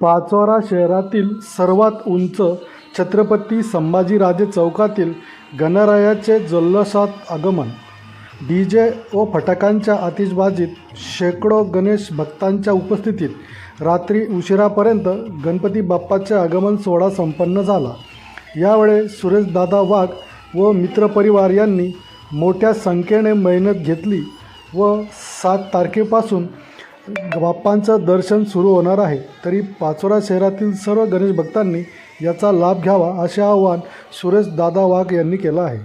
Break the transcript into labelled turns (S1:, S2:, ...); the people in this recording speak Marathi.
S1: पाचोरा शहरातील सर्वात उंच छत्रपती संभाजीराजे चौकातील गणरायाचे जल्लोषात आगमन. डी जे व फटाक्यांच्या आतिषबाजीत शेकडो गणेश भक्तांच्या उपस्थितीत रात्री उशिरापर्यंत गणपती बाप्पाचे आगमन सोहळा संपन्न झाला. यावेळी सुरेशदादा वाघ व मित्रपरिवार यांनी मोठ्या संख्येने मेहनत घेतली व सात तारखेपासून बाप्पांचं दर्शन सुरू होणार आहे तरी पाचोरा शहरातील सर्व गणेश भक्तांनी याचा लाभ घ्यावा असे आवाहन सुरेश दादा वाघ यांनी केलं आहे.